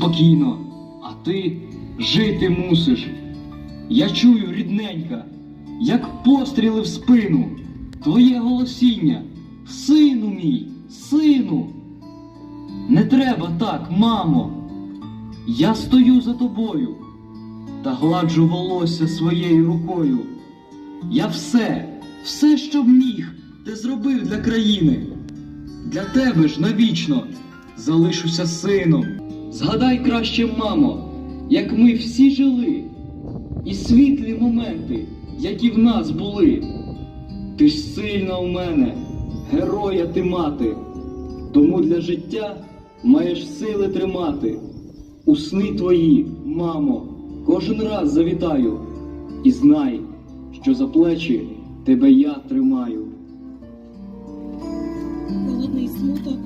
спокійно, а ти жити мусиш. Я чую, рідненька, як постріли в спину, твоє голосіння, сину мій, сину. Не треба так, мамо. Я стою за тобою та гладжу волосся своєю рукою. Я все, все, що міг, ти зробив для країни. Для тебе ж навічно залишуся сином. Згадай краще, мамо, як ми всі жили, і світлі моменти, які в нас були. Ти ж сильна у мене, героя ти мати, тому для життя маєш сили тримати. У сни твої, мамо, кожен раз завітаю, і знай, що за плечі тебе я тримаю. Холодний смуток